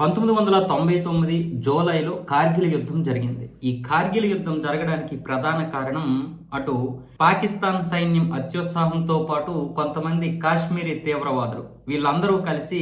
పంతొమ్మిది వందల తొంభై తొమ్మిది జూలైలో కార్గిల్ యుద్ధం జరిగింది. ఈ కార్గిల్ యుద్ధం జరగడానికి ప్రధాన కారణం అటు పాకిస్తాన్ సైన్యం అత్యుత్సాహంతో పాటు కొంతమంది కాశ్మీరీ తీవ్రవాదులు. వీళ్ళందరూ కలిసి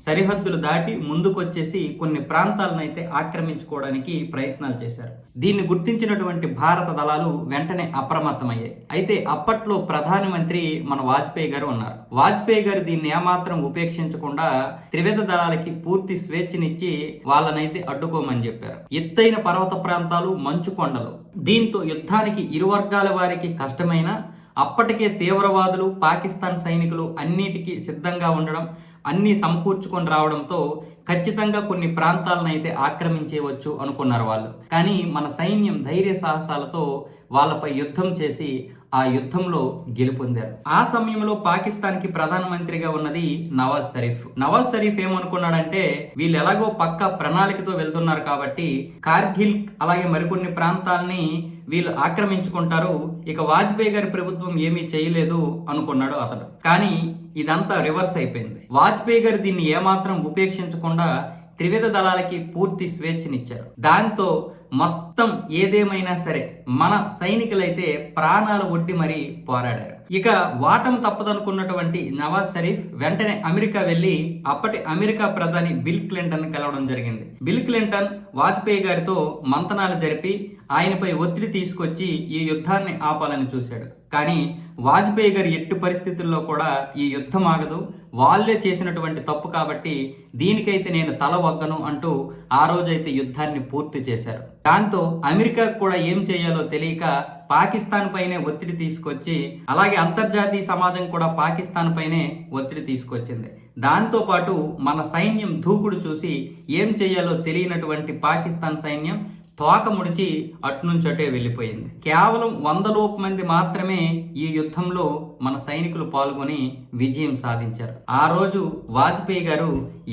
సరిహద్దులు దాటి ముందుకొచ్చేసి కొన్ని ప్రాంతాలను అయితే ఆక్రమించుకోవడానికి ప్రయత్నాలు చేశారు. దీన్ని గుర్తించినటువంటి భారత దళాలు వెంటనే అప్రమత్తమయ్యాయి. అయితే అప్పట్లో ప్రధానమంత్రి మన వాజ్పేయి గారు ఉన్నారు. వాజ్పేయి గారు దీన్ని ఏమాత్రం ఉపేక్షించకుండా త్రివిధ దళాలకి పూర్తి స్వేచ్ఛనిచ్చి వాళ్ళనైతే అడ్డుకోమని చెప్పారు. ఎత్తైన పర్వత ప్రాంతాలు మంచు కొండలు. దీంతో యుద్ధానికి ఇరు వర్గాల వారికి కష్టమైన అప్పటికే తీవ్రవాదులు పాకిస్తాన్ సైనికులు అన్నిటికీ సిద్ధంగా ఉండడం అన్నీ సమకూర్చుకొని రావడంతో ఖచ్చితంగా కొన్ని ప్రాంతాలను అయితే ఆక్రమించేయవచ్చు అనుకున్నారు వాళ్ళు. కానీ మన సైన్యం ధైర్య సాహసాలతో వాళ్ళపై యుద్ధం చేసి ఆ యుద్ధంలో గెలుపొందారు. ఆ సమయంలో పాకిస్తాన్కి ప్రధానమంత్రిగా ఉన్నది నవాజ్ షరీఫ్. నవాజ్ షరీఫ్ ఏమనుకున్నాడంటే వీళ్ళు ఎలాగో పక్క ప్రణాళికతో వెళ్తున్నారు కాబట్టి కార్గిల్ అలాగే మరికొన్ని ప్రాంతాలని వీళ్ళు ఆక్రమించుకుంటారు ఇక వాజ్పేయి గారి ప్రభుత్వం ఏమీ చేయలేదు అనుకున్నాడు అతడు. కానీ ఇదంతా రివర్స్ అయిపోయింది. వాజ్పేయి గారు దీన్ని ఏమాత్రం ఉపేక్షించకుండా త్రివిధ దళాలకి పూర్తి స్వేచ్ఛనిచ్చారు. దాంతో మొత్తం ఏదేమైనా సరే మన సైనికులైతే ప్రాణాలు ఒడ్డి మరీ పోరాడారు. ఇక వాటం తప్పదనుకున్నటువంటి నవాజ్ షరీఫ్ వెంటనే అమెరికా వెళ్ళి అప్పటి అమెరికా ప్రధాని బిల్ క్లింటన్ కలవడం జరిగింది. బిల్ క్లింటన్ వాజ్పేయి గారితో మంతనాలు జరిపి ఆయనపై ఒత్తిడి తీసుకొచ్చి ఈ యుద్ధాన్ని ఆపాలని చూశాడు. కానీ వాజ్పేయి గారు ఎట్టి పరిస్థితుల్లో కూడా ఈ యుద్ధం ఆగదు. వాళ్ళే చేసినటువంటి తప్పు కాబట్టి దీనికైతే నేను తల వగ్గను అంటూ ఆ రోజైతే యుద్ధాన్ని పూర్తి చేశారు. దాంతో అమెరికా కూడా ఏం చేయాలో తెలియక పాకిస్తాన్ పైనే ఒత్తిడి తీసుకొచ్చి అలాగే అంతర్జాతీయ సమాజం కూడా పాకిస్తాన్ పైనే ఒత్తిడి తీసుకొచ్చింది. దాంతో పాటు మన సైన్యం దూకుడు చూసి ఏం చేయాలో తెలియనటువంటి పాకిస్తాన్ సైన్యం తోక ముడిచి అట్నుంచి వెళ్ళిపోయింది. కేవలం వందలోపు మంది మాత్రమే ఈ యుద్ధంలో మన సైనికులు పాల్గొని విజయం సాధించారు. ఆ రోజు వాజ్పేయి గారు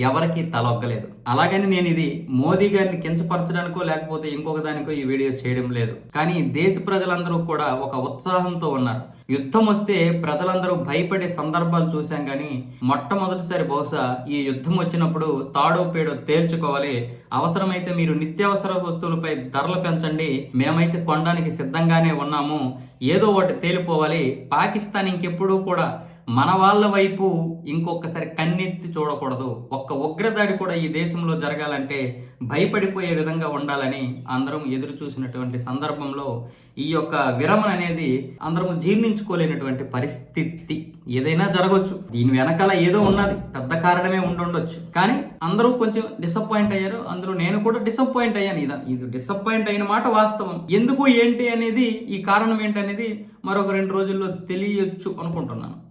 ఎవరికి తలొగ్గలేదు అలాగని నేను ఇది మోదీ గారిని కించపరచడానికో లేకపోతే ఇంకొక దానికో ఈ వీడియో చేయడం లేదు. కానీ దేశ ప్రజలందరూ కూడా ఒక ఉత్సాహంతో ఉన్నారు. యుద్ధం వస్తే ప్రజలందరూ భయపడే సందర్భాలు చూశాం కానీ మొట్టమొదటిసారి బహుశా ఈ యుద్ధం వచ్చినప్పుడు తాడో పేడో తేల్చుకోవాలి. అవసరమైతే మీరు నిత్యావసర వస్తువులపై ధరలు పెంచండి. మేమైతే కొనడానికి సిద్ధంగానే ఉన్నాము. ఏదో ఒకటి తేలిపోవాలి. పాకిస్తాన్ ఇంకెప్పుడూ కూడా మన వాళ్ళ వైపు ఇంకొకసారి కన్నెత్తి చూడకూడదు. ఒక్క ఉగ్రదాడి కూడా ఈ దేశంలో జరగాలంటే భయపడిపోయే విధంగా ఉండాలని అందరం ఎదురు చూసినటువంటి సందర్భంలో ఈ యొక్క విరమణ అనేది అందరం జీర్ణించుకోలేనటువంటి పరిస్థితి ఏదైనా జరగవచ్చు దీని వెనకాల ఏదో ఉన్నది. పెద్ద కారణమే ఉండుండొచ్చు. కానీ అందరూ కొంచెం డిసప్పాయింట్ అయ్యారు. అందరూ నేను కూడా డిసప్పాయింట్ అయ్యాను. ఇది ఇది డిసప్పాయింట్ అయిన మాట వాస్తవం. ఎందుకు ఏంటి అనేది ఈ కారణం ఏంటి అనేది మరొక రెండు రోజుల్లో తెలియచ్చు అనుకుంటున్నాను.